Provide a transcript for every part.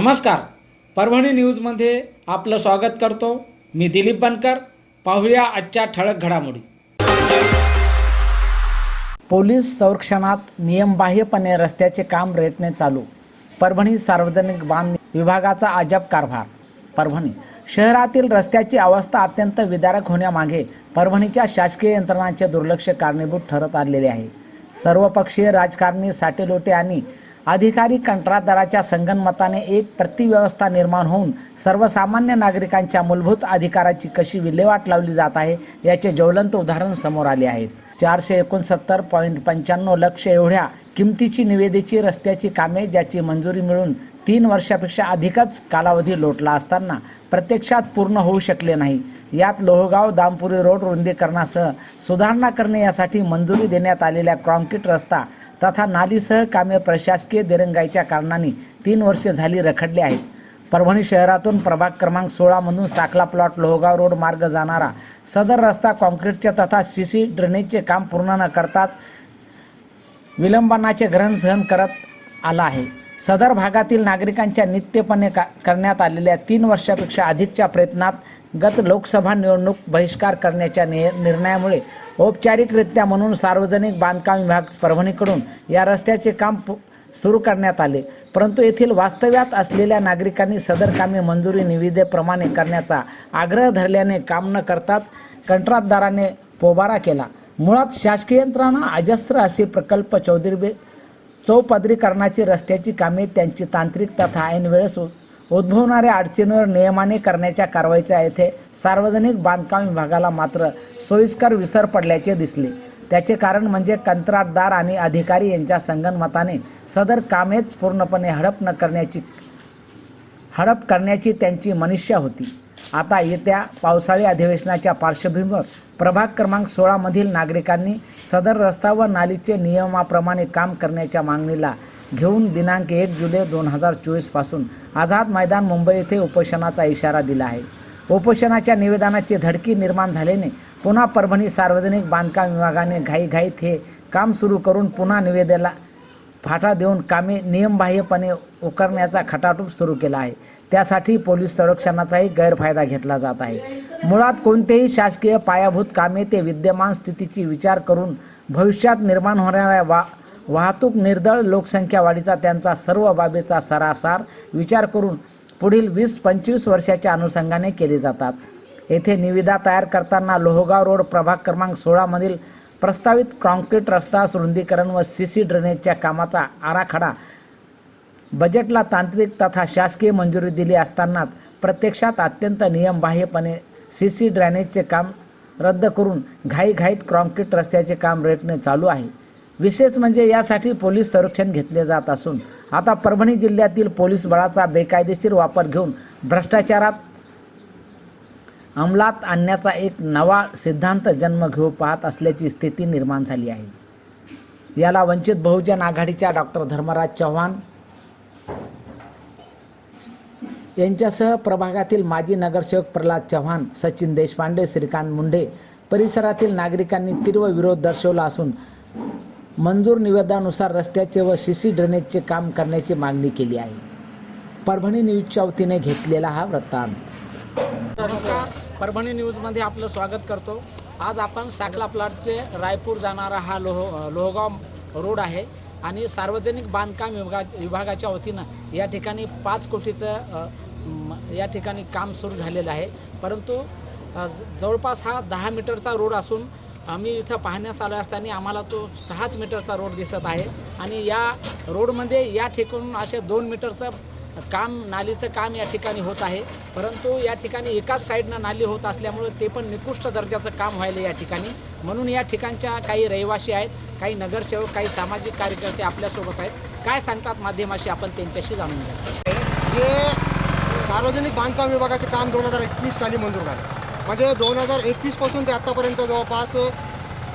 नमस्कार. परभणी न्यूजमध्ये आपलं स्वागत करतो. मी दिलीप बनकर. पाहूया आजच्या ठळक घडामोडी. पोलीस संरक्षणात नियमबाह्यपणे रस्त्याचे काम रेटणे चालू. परभणी सार्वजनिक बांध विभागाचा अजब कारभार. परभणी शहरातील रस्त्याची अवस्था अत्यंत विदारक होण्यामागे परभणीच्या शासकीय यंत्रणांचे दुर्लक्ष कारणीभूत ठरत आलेले आहे. सर्वपक्षीय राजकारणी साटेलोटे आणि अधिकारी कंत्राटदाराच्या संगनमताने एक प्रतिव्यवस्था निर्माण होऊन सर्वसामान्य नागरिकांच्या मूलभूत अधिकाराची कशी विल्हेवाट लावली जात आहे याचे ज्वलंत उदाहरण समोर आले आहेत. चारशे एकोणसत्तर पॉईंट पंच्याण्णव लक्ष एवढ्या किमतीची निवेदेची रस्त्याची कामे ज्याची मंजुरी मिळून तीन वर्षापेक्षा अधिकच कालावधी लोटला असताना प्रत्यक्षात पूर्ण होऊ शकले नाही. यात लोहगाव दामपुरी रोड रुंदीकरणासह सुधारणा करणे यासाठी मंजुरी देण्यात आलेल्या कॉन्क्रीट रस्ता तथा नालीसह कामे प्रशासकीय दिरंगाईच्या कारणाने तीन वर्षे झाली रखडली आहेत. परभणी शहरातून प्रभाग क्रमांक सोळामधून साखला प्लॉट लोहगाव रोड मार्ग जाणारा सदर रस्ता काँक्रीटच्या तथा सी सी ड्रेनेजचे काम पूर्ण न करताच विलंबनाचे ग्रहण सहन करत आला आहे. सदर भागातील नागरिकांच्या नित्यपणे का करण्यात आलेल्या तीन वर्षापेक्षा अधिकच्या प्रयत्नात गत लोकसभा निवडणूक बहिष्कार करण्याच्या नि निर्णयामुळे औपचारिकरित्या म्हणून सार्वजनिक बांधकाम विभाग परभणीकडून या रस्त्याचे काम पु- सुरू करण्यात आले. परंतु येथील वास्तव्यात असलेल्या नागरिकांनी सदर कामे मंजुरी निविदेप्रमाणे करण्याचा आग्रह धरल्याने काम न करताच कंत्राटदाराने पोबारा केला. मुळात शासकीय यंत्रणा अजस्त्र असे प्रकल्प चौधरी चौपदरीकरणाची रस्त्याची कामे त्यांची तांत्रिक तथा ऐन वेळेस उद्भवणाऱ्या अडचणीवर नियमाने करण्याच्या कारवाईचा येथे सार्वजनिक बांधकाम विभागाला मात्र सोयीस्कर विसर पडल्याचे दिसले. त्याचे कारण म्हणजे कंत्राटदार आणि अधिकारी यांच्या संगनमताने सदर कामेच पूर्णपणे हडप न करण्याची हडप करण्याची त्यांची मनुष्य होती. आता येत्या पावसाळी अधिवेशनाच्या पार्श्वभूमीवर प्रभाग क्रमांक सोळामधील नागरिकांनी सदर रस्ता व नालीचे नियमाप्रमाणे काम करण्याच्या मागणीला घेऊन दिनांक एक जुलै दोन हजार चोवीसपासून आझाद मैदान मुंबई येथे उपोषणाचा इशारा दिला आहे. उपोषणाच्या निवेदनाची धडकी निर्माण झाल्याने पुन्हा परभणी सार्वजनिक बांधकाम विभागाने घाईघाईत हे काम सुरू करून पुन्हा निवेदनाला फाटा देऊन कामे नियमबाह्यपणे उकरण्याचा खटाटूप सुरू केला आहे. त्यासाठी पोलीस संरक्षणाचाही गैरफायदा घेतला जात आहे. मुळात कोणतेही शासकीय पायाभूत कामे ते विद्यमान स्थितीची विचार करून भविष्यात निर्माण होणाऱ्या वा वाहतूक निर्दळ लोकसंख्या वाढीचा त्यांचा सर्व बाबीचा सरासार विचार करून पुढील वीस पंचवीस वर्षाच्या अनुषंगाने केले जातात. येथे निविदा तयार करताना लोहगाव रोड प्रभाग क्रमांक सोळामधील प्रस्तावित कॉन्क्रीट रस्ता रुंदीकरण व सी सी ड्रेनेजच्या कामाचा आराखडा बजेटला तांत्रिक तथा शासकीय मंजुरी दिली असतानाच प्रत्यक्षात अत्यंत नियमबाह्यपणे सी सी ड्रेनेजचे काम रद्द करून घाईघाईत कॉन्क्रीट रस्त्याचे काम रेटणे चालू आहे. विशेष म्हणजे यासाठी पोलीस संरक्षण घेतले जात असून आता परभणी जिल्ह्यातील पोलीस बळाचा बेकायदेशीर वापर घेऊन भ्रष्टाचारात अंमलात आणण्याचा एक नवा सिद्धांत जन्म घेऊ पाहत असल्याची स्थिती निर्माण झाली आहे. याला वंचित बहुजन आघाडीच्या डॉक्टर धर्मराज चव्हाण यांच्यासह प्रभागातील माजी नगरसेवक प्रल्हाद चव्हाण सचिन देशपांडे श्रीकांत मुंडे परिसरातील नागरिकांनी तीव्र विरोध दर्शवला असून मंजूर निवेदनानुसार रस्त्याचे व सी सी ड्रेनेजचे काम करण्याची मागणी केली आहे. परभणी न्यूजच्या वतीने घेतलेला हा वृत्तांत. नमस्कार. परभणी न्यूजमध्ये आपलं स्वागत करतो. आज आपण साखला प्लॉटचे रायपूर जाणारा हा लोह लोहगाव रोड आहे आणि सार्वजनिक बांधकाम विभागा विभागाच्या वतीनं या ठिकाणी पाच कोटीचं या ठिकाणी काम सुरू झालेलं आहे. परंतु ज- जवळपास हा दहा मीटरचा रोड असून आम्ही इथं पाहण्यास आलो असताना आम्हाला तो सहाच मीटरचा रोड दिसत आहे. आणि या रोडमध्ये या ठिकाणून असे दोन मीटरचं काम नालीचं काम या ठिकाणी होत आहे. परंतु या ठिकाणी एकाच साईडनं नाली होत असल्यामुळे ते पण निकृष्ट दर्जाचं काम व्हायलं या ठिकाणी. म्हणून या ठिकाणच्या काही रहिवासी आहेत काही नगरसेवक काही सामाजिक कार्यकर्ते आपल्यासोबत आहेत. काय सांगतात माध्यमाशी आपण त्यांच्याशी जाणून घ्या हे सार्वजनिक बांधकाम विभागाचं काम दोन हजार एकवीस साली मंजूर झालं. म्हणजे दोन हजार एकवीसपासून ते आत्तापर्यंत जवळपास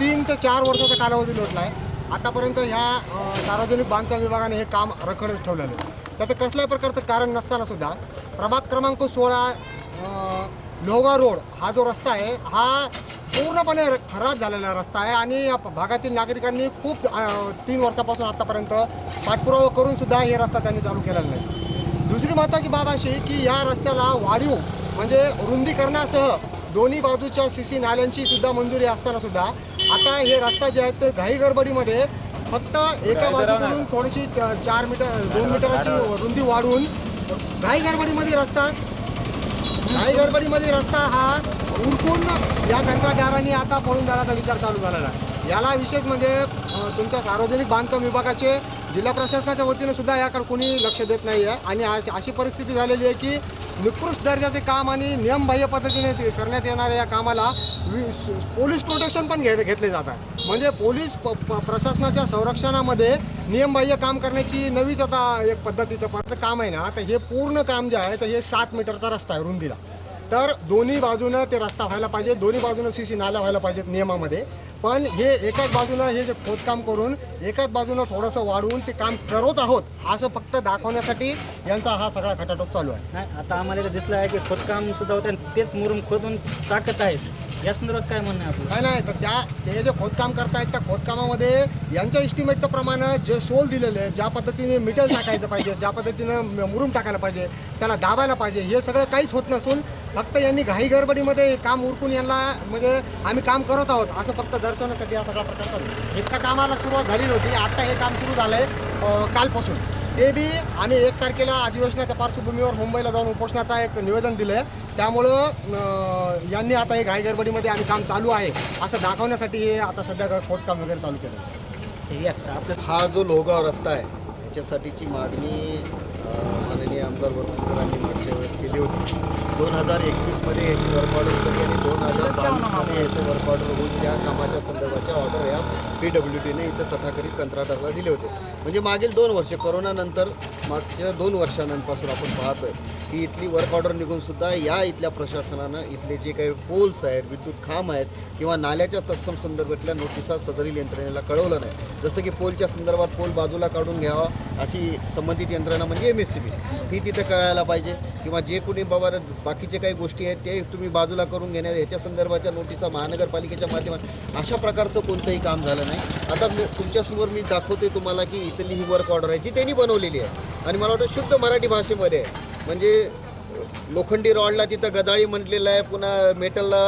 तीन ते चार वर्षाचा कालावधी लोटला आहे. आतापर्यंत ह्या सार्वजनिक बांधकाम विभागाने हे काम रखडत ठेवलेलं आहे. त्याचं कसल्याही प्रकारचं कारण नसतानासुद्धा प्रभाग क्रमांक सोळा लोहगाव रोड हा जो रस्ता आहे हा पूर्णपणे खराब झालेला रस्ता आहे आणि या भागातील नागरिकांनी खूप तीन वर्षापासून आत्तापर्यंत पाठपुरावा करूनसुद्धा हे रस्ता त्यांनी चालू केलेला नाही दुसरी महत्त्वाची बाब अशी की या रस्त्याला वाढीव म्हणजे रुंदीकरणासह दोन्ही बाजूच्या सी सी नाल्यांची सुद्धा मंजुरी असताना सुद्धा. आता हे रस्ता जे आहेत ते घाई गडबडीमध्ये फक्त एका बाजूकडून थोडीशी च- चार मीटर दोन मीटराची रुंदी वाढवून घाई गडबडीमध्ये रस्ता. काही गडबडीमध्ये रस्ता हा उरकून या कंत्राटदारांनी आता पळून जाण्याचा विचार चालू झालेला आहे. याला विशेष म्हणजे तुमच्या सार्वजनिक बांधकाम विभागाचे जिल्हा प्रशासनाच्या वतीने सुद्धा याकडे कोणी लक्ष देत नाही आहे आणि अशी परिस्थिती झालेली आहे की निकृष्ट दर्जाचे काम आणि नियमबाह्य पद्धतीने करण्यात येणाऱ्या या कामाला वि- पोलीस प्रोटेक्शन पण घे घेतले जातात म्हणजे पोलीस प प्रशासनाच्या संरक्षणामध्ये नियमबाह्य काम करण्याची नवीच आता एक पद्धतीचं परत काम आहे ना. तर हे पूर्ण काम जे आहे तर हे सात मीटरचा रस्ता आहे रुंदीला. तर दोन्ही बाजूनं ते रस्ता व्हायला पाहिजे दोन्ही बाजूनं सी सी नाल्या व्हायला पाहिजेत नियमामध्ये. पण हे एकाच बाजूनं हे जे खोदकाम करून एकाच बाजूनं थोडंसं वाढवून ते काम करत आहोत असं फक्त दाखवण्यासाठी यांचा हा सगळा खटाटोप चालू आहे. नाही आता आम्हाला दिसलं आहे की खोदकाम सुद्धा होतं आणि तेच मुरुम खोदून टाकत आहेत. या संदर्भात काय म्हणणं आहे आपलं? काय नाही तर त्या ते जे खोदकाम करतायत त्या खोदकामामध्ये यांच्या इस्टिमेटचं प्रमाण जे सोल दिलेलं आहे ज्या पद्धतीने मिटल टाकायचं पाहिजे ज्या पद्धतीनं मुरुम टाकायला पाहिजे त्याला दाबायला पाहिजे हे सगळं काहीच होत नसून फक्त यांनी घाई गडबडीमध्ये काम उरकून यांना म्हणजे आम्ही काम करत आहोत असं फक्त दर्शवण्यासाठी हा सगळा प्रकार चालू. एका कामाला सुरुवात झाली नव्हती आता हे काम सुरू झालं आहे कालपासून. ते बी आम्ही एक तारखेला अधिवेशनाच्या पार्श्वभूमीवर मुंबईला जाऊन उपोषणाचा एक निवेदन दिलं आहे त्यामुळं यांनी आता हे घाई गडबडीमध्ये आम्ही काम चालू आहे असं दाखवण्यासाठी हे आता सध्या खोदकाम वगैरे चालू केलं आहे. येस आपलं हा जो लोहगाव रस्ता आहे याच्यासाठीची मागणी माननीय आमदार वरपुकरांनी मागच्या वेळेस केली होती. दोन हजार एकवीसमध्ये याची वर्क ऑर्डर होती आणि दोन हजार बावीसमध्ये याचं वर्क ऑर्डर होऊन त्या कामाच्या संदर्भाच्या ऑर्डर या पी डब्ल्यू डीने इथं तथाकथित कंत्राटरला दिले होते. म्हणजे मागील दोन वर्षे कोरोनानंतर मागच्या दोन वर्षांपासून आपण पाहतोय की इथली वर्क ऑर्डर निघून सुद्धा या इथल्या प्रशासनानं इथले जे काही पोल्स आहेत विद्युत खांब आहेत किंवा नाल्याच्या तत्सम संदर्भातल्या नोटिसा सदरील यंत्रणेला कळवलं नाही. जसं की पोलच्या संदर्भात पोल बाजूला काढून घ्यावा अशी संबंधित यंत्रणा म्हणजे एम एस सी बी ही तिथं कळायला पाहिजे किंवा जे कोणी बाबा बाकीचे काही गोष्टी आहेत ते तुम्ही बाजूला करून घेण्या याच्या संदर्भाच्या नोटिसा महानगरपालिकेच्या माध्यमात अशा प्रकारचं कोणतंही काम झालं नाही. आता मी तुमच्यासमोर मी दाखवते तुम्हाला की इथली ही वर्क ऑर्डर आहे जी त्यांनी बनवलेली आहे. आणि मला वाटतं शुद्ध मराठी भाषेमध्ये आहे. म्हणजे लोखंडी रॉडला तिथं गजाळी म्हटलेलं आहे पुन्हा मेटलला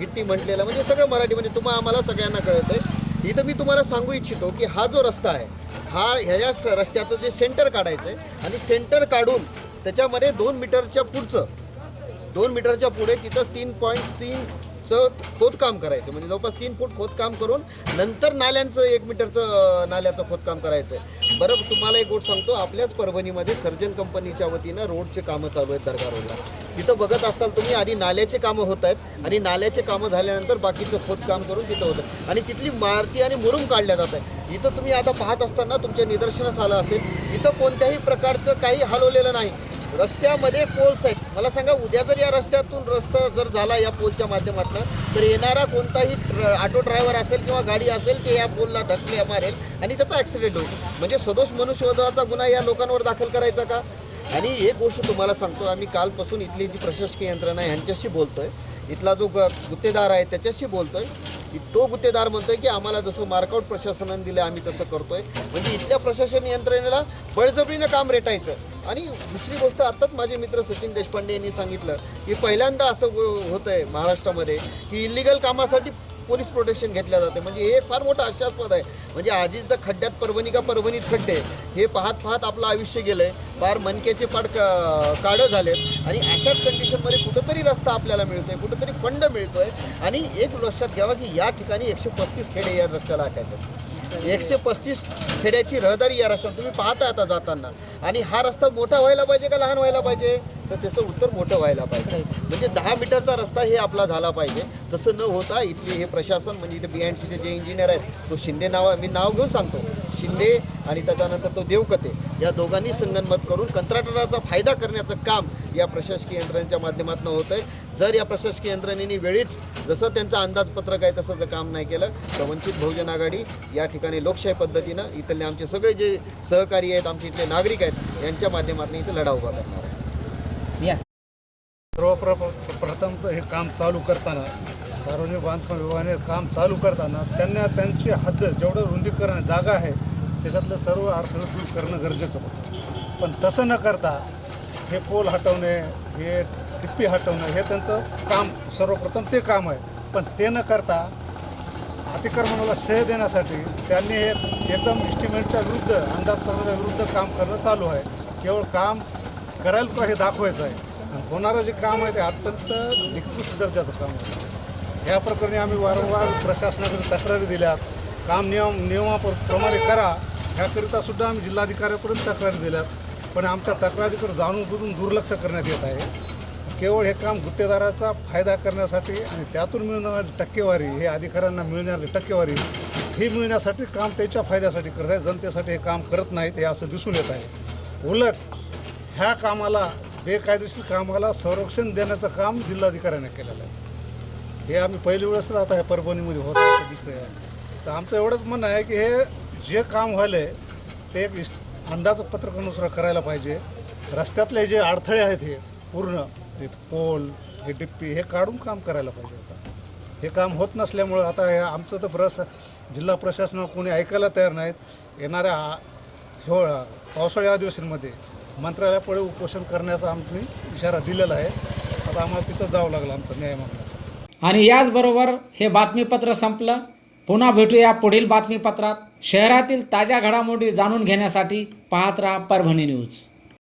गिट्टी म्हटलेलं आहे. म्हणजे सगळं मराठी म्हणजे तुम्हाला आम्हाला सगळ्यांना कळत आहे इथं मी तुम्हाला सांगू इच्छितो की हा जो रस्ता आहे हा ह्याच्या स रस्त्याचं जे सेंटर काढायचं आहे आणि सेंटर काढून त्याच्यामध्ये दोन मीटरच्या पुढचं दोन मीटरच्या पुढे तिथंच तीन पॉईंट चं खोदकाम करायचं. म्हणजे जवळपास तीन फूट खोदकाम करून नंतर नाल्यांचं एक मीटरचं नाल्याचं खोदकाम करायचं. आहे बरं तुम्हाला एक गोष्ट सांगतो आपल्याच परभणीमध्ये सर्जन कंपनीच्या वतीनं रोडचे कामं चालू आहेत दर्गा रोडला. तिथं बघत असाल तुम्ही आधी नाल्याचे कामं होत आहेत आणि नाल्याचे कामं झाल्यानंतर बाकीचं खोदकाम करून तिथं होतं. आणि तिथली मारती आणि मुरुम काढल्या जात आहे इथं तुम्ही आता पाहत असताना तुमच्या निदर्शनास आलं असेल इथं कोणत्याही प्रकारचं काही हलवलेलं नाही. रस्त्यामध्ये पोल्स आहेत. मला सांगा उद्या जर या रस्त्यातून रस्ता जर झाला या पोलच्या माध्यमातून तर येणारा कोणताही ट्र ऑटो ड्रायव्हर असेल किंवा गाडी असेल ते या पोलला धक्के मारेल आणि त्याचा ॲक्सिडेंट होईल. म्हणजे सदोष मनुष्यवधाचा गुन्हा या लोकांवर दाखल करायचा का? आणि एक गोष्ट तुम्हाला सांगतो आम्ही कालपासून इथली जी प्रशासकीय यंत्रणा आहे ह्यांच्याशी बोलतो आहे इथला जो ग गुत्तेदार आहे त्याच्याशी बोलतो की तो गुत्तेदार म्हणतोय की आम्हाला जसं मार्कआउट प्रशासनाने दिलं आम्ही तसं करतोय. म्हणजे इथल्या प्रशासन यंत्रणेला बळजबरीनं काम रेटायचं. आणि दुसरी गोष्ट आत्ताच माझे मित्र सचिन देशपांडे यांनी सांगितलं की पहिल्यांदा असं होत आहे महाराष्ट्रामध्ये की इलिगल कामासाठी पोलीस प्रोटेक्शन घेतल्या जाते. म्हणजे हे फार मोठं आशास्पद आहे. म्हणजे आधीच तर खड्ड्यात परभणी का परभणीत खड्डे हे पाहत पाहत आपलं आयुष्य गेलंय. फार मनक्याचे पाड का- काढं झाले आणि अशाच कंडिशनमध्ये कुठंतरी रस्ता आपल्याला मिळतोय कुठंतरी फंड मिळतोय. आणि एक लक्षात घ्यावा की या ठिकाणी एकशे पस्तीस खेडे या रस्त्याला अटॅच आहेत. एकशे पस्तीस खेड्याची रहदारी या रस्त्यावर. तुम्ही पाहता आता जाताना. आणि हा रस्ता मोठा व्हायला पाहिजे का लहान व्हायला पाहिजे? तर त्याचं उत्तर मोठं व्हायला पाहिजे. म्हणजे दहा मीटरचा रस्ता हे आपला झाला पाहिजे. तसं न होता इथले हे प्रशासन म्हणजे इथे बी एन सीचे जे इंजिनियर आहेत तो शिंदे नाव मी नाव घेऊन सांगतो. शिंदे आणि त्याच्यानंतर तो देवकते या दोघांनी संगनमत करून कंत्राटदाराचा फायदा करण्याचं काम या प्रशासकीय यंत्रणेच्या माध्यमातून होत आहे. जर या प्रशासकीय यंत्रणेने वेळीच जसं त्यांचं अंदाजपत्रक आहे तसं जर काम नाही केलं तर वंचित बहुजन आघाडी या ठिकाणी लोकशाही पद्धतीनं इथले आमचे सगळे जे सहकारी आहेत आमचे इथले नागरिक आहेत यांच्या माध्यमातून इथं लढा उभा करणार. सर्वप्रथम हे काम चालू करताना सार्वजनिक बांधकाम विभागाने काम चालू करताना त्यांना त्यांची हद्द जेवढं रुंदीकरण जागा आहे त्याच्यातलं सर्व अडथळे दूर करणं गरजेचं होतं. पण तसं न करता हे पोल हटवणे हे टिप्पी हटवणं हे त्यांचं काम सर्वप्रथम ते काम आहे. पण ते न करता अतिक्रमणाला शय देण्यासाठी त्यांनी हे एकदम इस्टिमेटच्या विरुद्ध अंदाजपत्राच्या विरुद्ध काम करणं चालू आहे. केवळ काम करायला का हे दाखवायचं आहे. होणारं जे काम आहे ते अत्यंत निकृष्ट दर्जाचं काम आहे. या प्रकरणी आम्ही वारंवार प्रशासनाकडे तक्रारी दिल्यात. काम नियम नियमाप्रमाणे करा. ह्याकरिता सुद्धा आम्ही जिल्हाधिकाऱ्यापर्यंत तक्रारी दिल्यात. पण आमच्या तक्रारीकडे जाणून बुजून दुर्लक्ष करण्यात येत आहे. केवळ हे काम गुत्तेदाराचा फायदा करण्यासाठी आणि त्यातून मिळणारी टक्केवारी हे अधिकाऱ्यांना मिळणारी टक्केवारी ही मिळण्यासाठी काम त्याच्या फायद्यासाठी करत आहे. जनतेसाठी हे काम करत नाहीत हे असं दिसून येत आहे. उलट ह्या कामाला बेकायदेशीर कामाला संरक्षण देण्याचं काम जिल्हाधिकाऱ्याने केलेलं आहे. हे आम्ही पहिली वेळेस आता ह्या परभणीमध्ये होत असं दिसतंय. तर आमचं एवढंच म्हणणं आहे की हे जे काम व्हायलं आहे ते एक इस अंदाजपत्रकानुसार करायला पाहिजे. रस्त्यातले जे अडथळे आहेत हे पूर्ण ते पोल हे डिप्पी हे काढून काम करायला पाहिजे होतं हे काम होत नसल्यामुळं आता हे आमचं तर प्रस जिल्हा प्रशासनाला कोणी ऐकायला तयार नाहीत. येणाऱ्या हिवाळा पावसाळी अधिवेशनमध्ये मंत्रालयापुढे उपोषण करण्याचा आम्ही इशारा दिलेला आहे. आता आम्हाला तिथं जावं लागलं आमचं न्याय मागण्यासाठी. आणि याचबरोबर हे बातमीपत्र संपलं. पुन्हा भेटूया पुढील बातमीपत्रात. शहरातील ताज्या घडामोडी जाणून घेण्यासाठी पाहत राहा परभणी न्यूज.